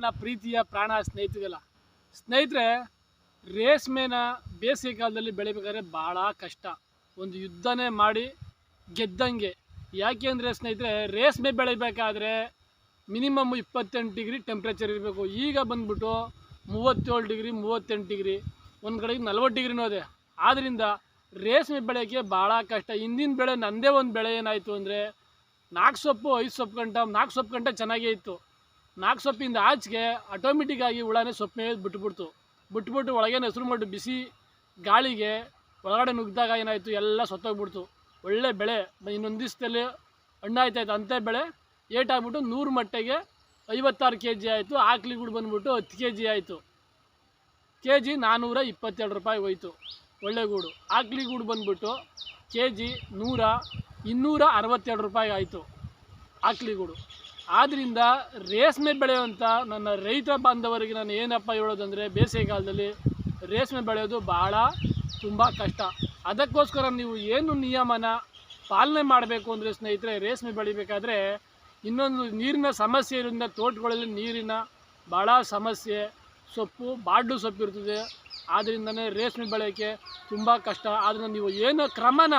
ನನ್ನ ಪ್ರೀತಿಯ ಪ್ರಾಣ ಸ್ನೇಹಿತರಿಗೆಲ್ಲ. ಸ್ನೇಹಿತರೆ ರೇಷ್ಮೆನ ಬೇಸಿಗೆ ಕಾಲದಲ್ಲಿ ಬೆಳಿಬೇಕಾದ್ರೆ ಭಾಳ ಕಷ್ಟ. ಒಂದು ಯುದ್ಧನೇ ಮಾಡಿ ಗೆದ್ದಂಗೆ. ಯಾಕೆ ಅಂದರೆ ಸ್ನೇಹಿತರೆ ರೇಷ್ಮೆ ಬೆಳಿಬೇಕಾದ್ರೆ ಮಿನಿಮಮ್ ಇಪ್ಪತ್ತೆಂಟು ಡಿಗ್ರಿ ಟೆಂಪ್ರೇಚರ್ ಇರಬೇಕು. ಈಗ ಬಂದ್ಬಿಟ್ಟು ಮೂವತ್ತೇಳು ಡಿಗ್ರಿ ಮೂವತ್ತೆಂಟು ಡಿಗ್ರಿ ಒಂದು ಕಡೆಗೆ ನಲ್ವತ್ತು ಡಿಗ್ರಿನೂ ಅದೇ ಆದ್ದರಿಂದ ರೇಷ್ಮೆ ಬೆಳೆಯೋಕ್ಕೆ ಭಾಳ ಕಷ್ಟ. ಹಿಂದಿನ ಬೆಳೆ ನನ್ನದೇ ಒಂದು ಬೆಳೆ ಏನಾಯಿತು ಅಂದರೆ ನಾಲ್ಕು ಸೊಪ್ಪು, ಐದು ಸೊಪ್ಪು ಗಂಟ ನಾಲ್ಕು ಸೊಪ್ಪು ಗಂಟೆ ಚೆನ್ನಾಗೇ ಇತ್ತು. ನಾಲ್ಕು ಸೊಪ್ಪಿಂದ ಆಚೆಗೆ ಆಟೋಮೆಟಿಕ್ ಆಗಿ ಹುಳನೇ ಸೊಪ್ಪು ಮೇಲೆ ಬಿಟ್ಬಿಡ್ತು. ಬಿಟ್ಬಿಟ್ಟು ಒಳಗೇನು ಹೆಸರು ಮಾಡಿ ಬಿಸಿ ಗಾಳಿಗೆ ಒಳಗಡೆ ನುಗ್ಗಿದಾಗ ಏನಾಯಿತು, ಎಲ್ಲ ಸೊತ್ತೋಗ್ಬಿಡ್ತು. ಒಳ್ಳೆ ಬೆಳೆ. ಇನ್ನೊಂದು ದಿವಸದಲ್ಲಿ ಹಣ್ಣಾಯ್ತಾಯ್ತು ಅಂಥ ಬೆಳೆ. ಏಟಾಗ್ಬಿಟ್ಟು ನೂರು ಮಟ್ಟೆಗೆ ಐವತ್ತಾರು ಕೆ ಜಿ ಆಯಿತು ಆಕ್ಲಿಗಳು ಬಂದ್ಬಿಟ್ಟು ಹತ್ತು ಕೆ ಜಿ ಆಯಿತು. ಕೆ ಜಿ ನಾನ್ನೂರ ಇಪ್ಪತ್ತೆರಡು ರೂಪಾಯಿ ಹೋಯ್ತು. ಒಳ್ಳೆ ಗೂಡು. ಆಕ್ಲಿ ಗೂಡು ಬಂದ್ಬಿಟ್ಟು ಕೆ ಜಿ ನೂರ ಇನ್ನೂರ ಅರವತ್ತೆರಡು ರೂಪಾಯಿ ಆಯಿತು. ಆಕ್ಲಿ ಗೂಡು. ಆದ್ದರಿಂದ ರೇಷ್ಮೆ ಬೆಳೆಯುವಂಥ ನನ್ನ ರೈತ ಬಾಂಧವರಿಗೆ ನಾನು ಏನಪ್ಪ ಹೇಳೋದಂದರೆ ಬೇಸಿಗೆಗಾಲದಲ್ಲಿ ರೇಷ್ಮೆ ಬೆಳೆಯೋದು ಭಾಳ ತುಂಬ ಕಷ್ಟ. ಅದಕ್ಕೋಸ್ಕರ ನೀವು ಏನು ನಿಯಮನ ಪಾಲನೆ ಮಾಡಬೇಕು ಅಂದರೆ ಸ್ನೇಹಿತರೆ ರೇಷ್ಮೆ ಬೆಳಿಬೇಕಾದ್ರೆ ಇನ್ನೊಂದು ನೀರಿನ ಸಮಸ್ಯೆ ಇರೋದ್ರಿಂದ ತೋಟಗಳಲ್ಲಿ ನೀರಿನ ಭಾಳ ಸಮಸ್ಯೆ, ಸೊಪ್ಪು, ಬಾಡ್ಲು ಸೊಪ್ಪು ಇರ್ತದೆ. ಆದ್ದರಿಂದನೇ ರೇಷ್ಮೆ ಬೆಳೆಯೋಕ್ಕೆ ತುಂಬ ಕಷ್ಟ. ಆದರೆ ನೀವು ಏನು ಕ್ರಮನ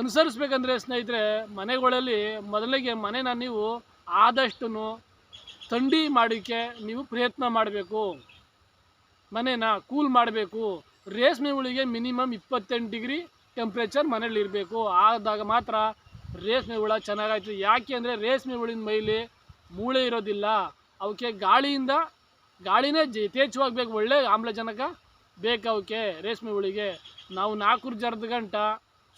ಅನುಸರಿಸ್ಬೇಕಂದ್ರೆ ಸ್ನೇಹಿತರೆ ಮನೆಗಳಲ್ಲಿ ಮೊದಲಿಗೆ ಮನೆನ ನೀವು ಆದಷ್ಟು ಥಂಡಿ ಮಾಡೋಕ್ಕೆ ನೀವು ಪ್ರಯತ್ನ ಮಾಡಬೇಕು. ಮನೇನ ಕೂಲ್ ಮಾಡಬೇಕು. ರೇಷ್ಮೆ ಹುಳಿಗೆ ಮಿನಿಮಮ್ ಇಪ್ಪತ್ತೆಂಟು ಡಿಗ್ರಿ ಟೆಂಪ್ರೇಚರ್ ಮನೇಲಿ ಇರಬೇಕು. ಆದಾಗ ಮಾತ್ರ ರೇಷ್ಮೆ ಹುಳ ಚೆನ್ನಾಗಾಯ್ತು ಯಾಕೆ ಅಂದರೆ ರೇಷ್ಮೆ ಹುಳಿನ ಮೈಲಿ ಮೂಳೆ ಇರೋದಿಲ್ಲ. ಅವಕ್ಕೆ ಗಾಳಿಯಿಂದ, ಗಾಳಿನೇ ಯಥೇಚ್ಛವಾಗಿ ಬೇಕು ಒಳ್ಳೆ ಆಮ್ಲಜನಕ ಬೇಕು ಅವಕ್ಕೆ ರೇಷ್ಮೆ ಹುಳಿಗೆ. ನಾವು ನಾಲ್ಕು ಜರ್ದ ಗಂಟ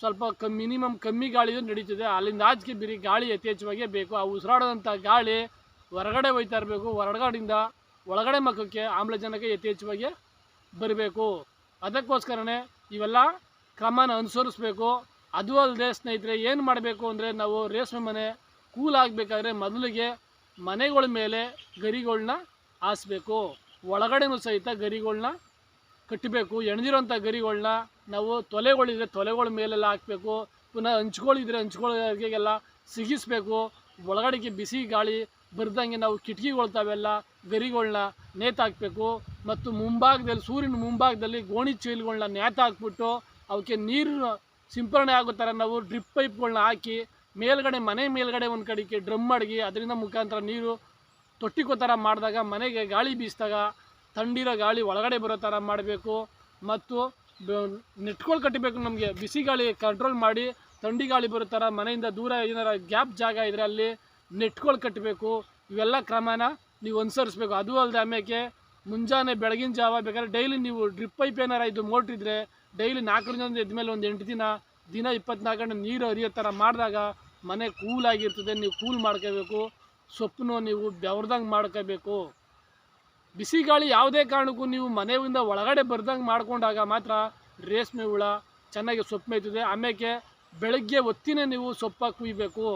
ಸ್ವಲ್ಪ ಕಮ್ಮಿ ಮಿನಿಮಮ್ ಕಮ್ಮಿ ಗಾಳಿಯೂ ನಡೀತದೆ. ಅಲ್ಲಿಂದ ಆಚೆಗೆ ಬಿರಿ ಗಾಳಿ ಯಥೇಚ್ಛವಾಗೇ ಬೇಕು. ಆ ಉಸಿರಾಡೋದಂಥ ಗಾಳಿ ಹೊರಗಡೆ ಹೋಯ್ತಾ ಇರಬೇಕು. ಹೊರಗಡೆಯಿಂದ ಒಳಗಡೆ ಮಕ್ಕಕ್ಕೆ ಆಮ್ಲಜನಕ ಯಥೇಚ್ಛವಾಗಿ ಬರಬೇಕು. ಅದಕ್ಕೋಸ್ಕರನೇ ಇವೆಲ್ಲ ಕ್ರಮನ ಅನುಸರಿಸ್ಬೇಕು. ಅದು ಅಲ್ಲದೆ ಸ್ನೇಹಿತರೆ, ಏನು ಮಾಡಬೇಕು ಅಂದರೆ ನಾವು ರೇಷ್ಮೆ ಮನೆ ಕೂಲ್ ಆಗಬೇಕಾದ್ರೆ ಮೊದಲಿಗೆ ಮನೆಗಳ ಮೇಲೆ ಗರಿಗಳನ್ನ ಹಾಸ್ಬೇಕು. ಒಳಗಡೆನೂ ಸಹಿತ ಗರಿಗಳನ್ನ ಕಟ್ಟಬೇಕು, ಎಣದಿರೋಂಥ ಗರಿಗಳನ್ನ ನಾವು ತೊಲೆಗಳಿದ್ರೆ ತೊಲೆಗಳ ಮೇಲೆಲ್ಲ ಹಾಕಬೇಕು, ಪುನಃ ಹಂಚ್ಗಳಿದ್ರೆ ಹಂಚ್ಗಳಿಗೆಲ್ಲ ಸಿಗಿಸ್ಬೇಕು. ಒಳಗಡೆಗೆ ಬಿಸಿ ಗಾಳಿ ಬರ್ದಂಗೆ ನಾವು ಕಿಟಕಿಗಳು ತಾವೆಲ್ಲ ಗರಿಗಳನ್ನ ನೇತಾಕಬೇಕು. ಮತ್ತು ಮುಂಭಾಗದಲ್ಲಿ, ಸೂರ್ಯನ ಮುಂಭಾಗದಲ್ಲಿ ಗೋಣಿ ಚೀಲಗಳನ್ನ ನೇತಾಕ್ಬಿಟ್ಟು ಅವಕ್ಕೆ ನೀರು ಸಿಂಪರಣೆ ಆಗೋ ಥರ ನಾವು ಡ್ರಿಪ್ ಪೈಪ್ಗಳನ್ನ ಹಾಕಿ ಮೇಲ್ಗಡೆ, ಮನೆ ಮೇಲ್ಗಡೆ ಒಂದು ಕಡೆಗೆ ಡ್ರಮ್ ಅಡಗಿ, ಅದರಿಂದ ಮುಖಾಂತರ ನೀರು ತೊಟ್ಟಿಕೋ ಥರ ಮಾಡಿದಾಗ ಮನೆಗೆ ಗಾಳಿ ಬೀಸಿದಾಗ ಥಂಡಿರೋ ಗಾಳಿ ಒಳಗಡೆ ಬರೋ ಥರ ಮಾಡಬೇಕು ಮತ್ತು ನೆಟ್ಗಳು ಕಟ್ಟಬೇಕು ನಮಗೆ. ಬಿಸಿ ಗಾಳಿ ಕಂಟ್ರೋಲ್ ಮಾಡಿ ಥಂಡಿ ಗಾಳಿ ಬರೋ ಥರ ಮನೆಯಿಂದ ದೂರ ಏನಾರ ಗ್ಯಾಪ್ ಜಾಗ ಇದ್ದರೆ ಅಲ್ಲಿ ನೆಟ್ಗಳು ಕಟ್ಟಬೇಕು. ಇವೆಲ್ಲ ಕ್ರಮನ ನೀವು ಅನುಸರಿಸ್ಬೇಕು. ಅದು ಅಲ್ಲದೆ ಆಮೇಲೆ ಮುಂಜಾನೆ ಬೆಳಗಿನ ಜಾವ ಬೇಕಾದ್ರೆ ಡೈಲಿ ನೀವು ಡ್ರಿಪ್ ಪೈಪ್ ಏನಾರ ಇದು ಮೋಟ್ರ್ ಇದ್ರೆ ಡೈಲಿ ನಾಲ್ಕರಿಂದ ಎದ್ಮೇಲೆ ಒಂದು ಎಂಟು ದಿನ ದಿನ ಇಪ್ಪತ್ನಾಲ್ಕು ಗಂಟೆ ನೀರು ಹರಿಯೋ ಥರ ಮಾಡಿದಾಗ ಮನೆ ಕೂಲ್ ಆಗಿರ್ತದೆ. ನೀವು ಕೂಲ್ ಮಾಡ್ಕೋಬೇಕು ಸೊಪ್ಪನ್ನು ನೀವು ಬೆವ್ರದಂಗೆ ಮಾಡ್ಕೋಬೇಕು ಬಿಸಿ ಗಾಳಿ ಯಾವುದೇ ಕಾರಣಕ್ಕೂ ನೀವು ಮನೆಯಿಂದ ಒಳಗಡೆ ಬರ್ದಂಗೆ ಮಾಡ್ಕೊಂಡಾಗ ಮಾತ್ರ ರೇಷ್ಮೆ ಹುಳ, ಚೆನ್ನಾಗಿ ಸೊಪ್ಪು ಮೇಯ್ತದೆ. ಆಮೇಲೆ ಬೆಳಗ್ಗೆ ಹೊತ್ತಿನೇ ನೀವು ಸೊಪ್ಪ ಕುಯ್ಬೇಕು.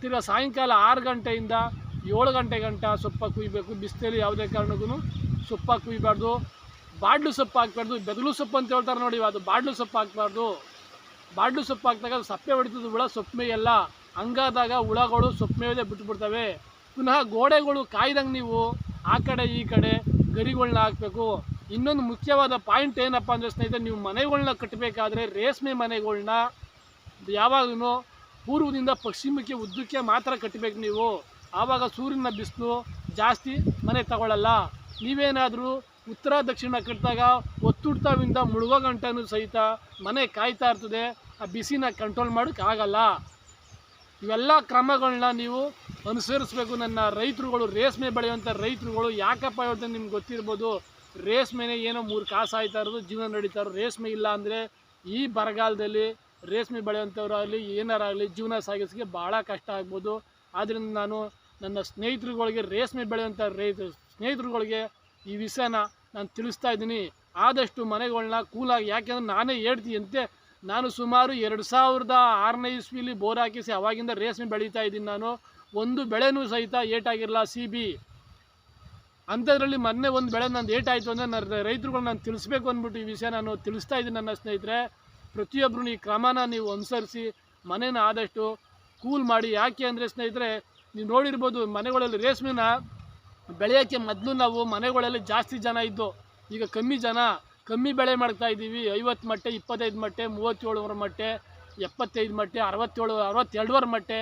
ತಿರ್ಗಾ ಸಾಯಂಕಾಲ ಆರು ಗಂಟೆಯಿಂದ ಏಳು ಗಂಟೆ ಗಂಟ ಸೊಪ್ಪ ಕುಯ್ಬೇಕು. ಬಿಸಿಲಲ್ಲಿ ಯಾವುದೇ ಕಾರಣಕ್ಕೂ ಸೊಪ್ಪ ಕುಯ್ಬಾರ್ದು. ಬಾಡ್ಲು ಸೊಪ್ಪು ಹಾಕ್ಬಾರ್ದು. ಬೆದಲು ಸೊಪ್ಪು ಅಂತ ಹೇಳ್ತಾರೆ ನೋಡಿ, ಅದು ಬಾಡ್ಲು ಸೊಪ್ಪು ಹಾಕ್ಬಾರ್ದು. ಬಾಡ್ಲು ಸೊಪ್ಪು ಹಾಕಿದಾಗ ಅದು ಸಪ್ಪೆ ಹೊಡಿತದ. ಹುಳ ಸೊಪ್ಪು ಮೇಯಲ್ಲ. ಹಂಗಾದಾಗ ಹುಳಗಳು ಸೊಪ್ಪು ಮೇಯದೆ ಬಿಟ್ಬಿಡ್ತವೆ. ಪುನಃ ಗೋಡೆಗಳು ಕಾಯ್ದಂಗೆ ನೀವು ಆ ಕಡೆ ಈ ಕಡೆ ಗರಿಗಳನ್ನ ಹಾಕಬೇಕು. ಇನ್ನೊಂದು ಮುಖ್ಯವಾದ ಪಾಯಿಂಟ್ ಏನಪ್ಪ ಅಂದರೆ ಸ್ನೇಹಿತರೆ, ನೀವು ಮನೆಗಳನ್ನ ಕಟ್ಟಬೇಕಾದ್ರೆ ರೇಷ್ಮೆ ಮನೆಗಳನ್ನ ಯಾವಾಗಲೂ ಪೂರ್ವದಿಂದ ಪಶ್ಚಿಮಕ್ಕೆ, ಉದ್ದಕ್ಕೆ ಮಾತ್ರ ಕಟ್ಟಬೇಕು ನೀವು. ಆವಾಗ ಸೂರ್ಯನ ಬಿಸಿಲು ಜಾಸ್ತಿ ಮನೆ ತಗೊಳ್ಳಲ್ಲ ನೀವೇನಾದರೂ ಉತ್ತರ ದಕ್ಷಿಣ ಕಟ್ಟಿದಾಗ ಒತ್ತುಡ್ತಾವಿಂದ ಮುಳುಗೋ ಗಂಟನೂ ಸಹಿತ ಮನೆ ಕಾಯ್ತಾ ಇರ್ತದೆ. ಆ ಬಿಸಿನ ಕಂಟ್ರೋಲ್ ಮಾಡೋಕ್ಕಾಗಲ್ಲ ಇವೆಲ್ಲ ಕ್ರಮಗಳನ್ನ ನೀವು ಅನುಸರಿಸಬೇಕು. ನನ್ನ ರೈತರುಗಳು ರೇಷ್ಮೆ ಬೆಳೆಯುವಂಥ ರೈತರುಗಳು ಯಾಕಪ್ಪ ಅಂತ ನಿಮ್ಗೆ ಗೊತ್ತಿರ್ಬೋದು. ರೇಷ್ಮೆನೆ ಏನೋ ಮೂರು ಕಾಸು ಆಯ್ತಾ ಇರೋದು, ಜೀವನ ನಡೀತಾ ಇರೋದು. ರೇಷ್ಮೆ ಇಲ್ಲ ಅಂದರೆ ಈ ಬರಗಾಲದಲ್ಲಿ ರೇಷ್ಮೆ ಬೆಳೆಯುವಂಥವ್ರಾಗಲಿ, ಏನಾರಾಗಲಿ ಜೀವನ ಸಾಗಿಸೋಕ್ಕೆ ಭಾಳ ಕಷ್ಟ ಆಗ್ಬೋದು. ಆದ್ದರಿಂದ ನಾನು ನನ್ನ ಸ್ನೇಹಿತರುಗಳಿಗೆ ರೇಷ್ಮೆ ಬೆಳೆಯುವಂಥ ರೈತ, ಸ್ನೇಹಿತರುಗಳಿಗೆ ಈ ವಿಷಯನ ನಾನು ತಿಳಿಸ್ತಾ ಇದ್ದೀನಿ. ಆದಷ್ಟು ಮನೆಗಳನ್ನ ಕೂಲಾಗಿ, ಯಾಕೆಂದ್ರೆ ನಾನೇ ಹೇಳ್ತೀಯಂತೆ, ನಾನು ಸುಮಾರು ಎರಡು ಸಾವಿರದ ಆರನೇ ಇಸ್ವಿಲಿ ಬೋರ್ ಹಾಕಿಸಿ ಅವಾಗಿಂದ ರೇಷ್ಮೆ ಬೆಳೀತಾ ಇದ್ದೀನಿ ನಾನು. ಒಂದು ಬೆಳೆನೂ ಸಹಿತ ಏಟಾಗಿರಲ್ಲ ಸಿ ಬಿ ಅಂಥದ್ರಲ್ಲಿ ಮೊನ್ನೆ ಒಂದು ಬೆಳೆ ನಂದು ಏಟಾಯಿತು ಅಂದರೆ ನನ್ನ ರೈತರುಗಳು ನಾನು ತಿಳಿಸ್ಬೇಕು ಅಂದ್ಬಿಟ್ಟು ಈ ವಿಷಯ ನಾನು ತಿಳಿಸ್ತಾ ಇದ್ದೀನಿ ನನ್ನ ಸ್ನೇಹಿತರೆ. ಪ್ರತಿಯೊಬ್ಬರು ಈ ಕ್ರಮನ ನೀವು ಅನುಸರಿಸಿ, ಮನೇನ ಆದಷ್ಟು ಕೂಲ್ ಮಾಡಿ. ಯಾಕೆ ಅಂದರೆ ಸ್ನೇಹಿತರೆ, ನೀವು ನೋಡಿರ್ಬೋದು ಮನೆಗಳಲ್ಲಿ ರೇಷ್ಮೆನ ಬೆಳೆಯೋಕ್ಕೆ ಮೊದಲು ನಾವು ಮನೆಗಳಲ್ಲಿ ಜಾಸ್ತಿ ಜನ ಇದ್ದು, ಈಗ ಕಮ್ಮಿ ಜನ, ಕಮ್ಮಿ ಬೆಳೆ ಮಾಡ್ತಾ ಇದ್ದೀವಿ. ಐವತ್ತು ಮಟ್ಟೆ, ಇಪ್ಪತ್ತೈದು ಮಟ್ಟೆ, ಮೂವತ್ತೇಳುವರೆ ಮಟ್ಟೆ, ಎಪ್ಪತ್ತೈದು ಮಟ್ಟೆ, ಅರವತ್ತೇಳು, ಅರವತ್ತೆರಡುವರೆ ಮಟ್ಟೆ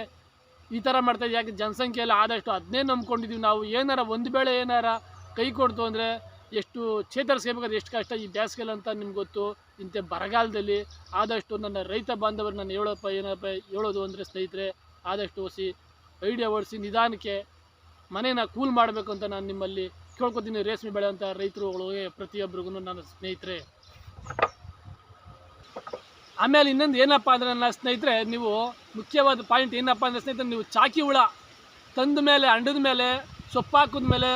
ಈ ಥರ ಮಾಡ್ತಾ ಯಾಕೆ ಜನಸಂಖ್ಯೆ ಎಲ್ಲ ಆದಷ್ಟು ಅದನ್ನೇ ನಂಬ್ಕೊಂಡಿದ್ದೀವಿ ನಾವು. ಏನಾರ ಒಂದು ಬೆಳೆ ಏನಾರ ಕೈ ಕೊಡ್ತು ಅಂದರೆ ಎಷ್ಟು ಚೇತರಿಸ್ಕೋಬೇಕಾದ್ರೆ ಎಷ್ಟು ಕಷ್ಟ. ಈ ಬೇಸಿಗೆಲ್ಲ ಅಂತ ನಿಮ್ಗೆ ಗೊತ್ತು. ಇಂಥ ಬರಗಾಲದಲ್ಲಿ ಆದಷ್ಟು ನನ್ನ ರೈತ ಬಾಂಧವರು ನಾನು ಹೇಳೋಪ್ಪ, ಏನಪ್ಪ ಹೇಳೋದು ಅಂದರೆ ಸ್ನೇಹಿತರೆ, ಆದಷ್ಟು ಓಸಿ ಐಡಿಯಾ ಓಡಿಸಿ ನಿಧಾನಕ್ಕೆ ಮನೇನ ಕೂಲ್ ಮಾಡಬೇಕು ಅಂತ ನಾನು ನಿಮ್ಮಲ್ಲಿ ಕೇಳ್ಕೊತೀನಿ. ರೇಷ್ಮೆ ಬೆಳೆಯುವಂಥ ರೈತರುಗಳಿಗೆ ಪ್ರತಿಯೊಬ್ಬರಿಗೂ ನನ್ನ ಸ್ನೇಹಿತರೆ. ಆಮೇಲೆ ಇನ್ನೊಂದು ಏನಪ್ಪ ಅಂದರೆ ನನ್ನ ಸ್ನೇಹಿತರೆ, ನೀವು ಮುಖ್ಯವಾದ ಪಾಯಿಂಟ್ ಏನಪ್ಪ ಅಂದರೆ ಸ್ನೇಹಿತರೆ, ನೀವು ಚಾಕಿ ಹುಳ ತಂದ ಮೇಲೆ, ಅಂಡದ ಮೇಲೆ, ಸೊಪ್ಪು ಹಾಕಿದ ಮೇಲೆ,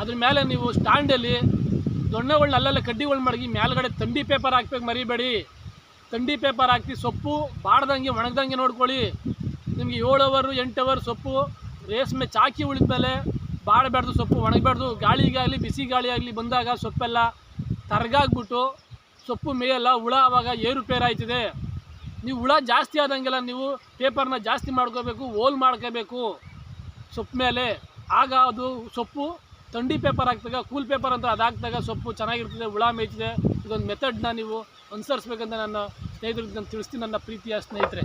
ಅದ್ರ ಮೇಲೆ ನೀವು ಸ್ಟ್ಯಾಂಡಲ್ಲಿ ದೊಣ್ಣೆಗಳನ್ನ ಅಲ್ಲೆಲ್ಲ ಕಡ್ಡಿಗಳು ಮಡಗಿ ಮೇಲ್ಗಡೆ ತಂಡಿ ಪೇಪರ್ ಹಾಕ್ಬೇಕು ಮರಿಬೇಡಿ. ತಂಡಿ ಪೇಪರ್ ಹಾಕಿ ಸೊಪ್ಪು ಬಾಡ್ದಂಗೆ ಒಣಗ್ದಂಗೆ ನೋಡ್ಕೊಳ್ಳಿ. ನಿಮಗೆ ಏಳು ಅವರು ಎಂಟು ಅವರ್ ಸೊಪ್ಪು ರೇಷ್ಮೆ ಚಾಕಿ ಉಳಿದ ಮೇಲೆ ಬಾಡಬಾರ್ದು, ಸೊಪ್ಪು ಒಣಗಬಾರ್ದು. ಗಾಳಿಗಾಗಲಿ ಬಿಸಿ ಗಾಳಿ ಆಗಲಿ ಬಂದಾಗ ಸೊಪ್ಪೆಲ್ಲ ತರಗಾಗ್ಬಿಟ್ಟು ಸೊಪ್ಪು ಮೇಯಲ್ಲ, ಹುಳ ಆವಾಗ ಏರುಪೇರು ಆಯ್ತಿದೆ. ನೀವು ಹುಳ ಜಾಸ್ತಿ ಆದಂಗೆಲ್ಲ ನೀವು ಪೇಪರ್ನ ಜಾಸ್ತಿ ಮಾಡ್ಕೋಬೇಕು, ಹೋಲ್ ಮಾಡ್ಕೋಬೇಕು ಸೊಪ್ಪು ಮೇಲೆ. ಆಗ ಅದು ಸೊಪ್ಪು ತಂಡಿ ಪೇಪರ್ ಹಾಕ್ದಾಗ ಕೂಲ್ ಪೇಪರ್ ಅಂತ ಅದು ಹಾಕಿದಾಗ ಸೊಪ್ಪು ಚೆನ್ನಾಗಿರ್ತದೆ, ಹುಳ ಮೇಯ್ತದೆ. ಇದೊಂದು ಮೆಥಡ್ನ ನೀವು ಅನುಸರಿಸ್ಬೇಕಂತ ನನ್ನ ಸ್ನೇಹಿತರಿಗೆ ನಾನು ತಿಳಿಸ್ತೀನಿ, ನನ್ನ ಪ್ರೀತಿಯ ಸ್ನೇಹಿತರೆ.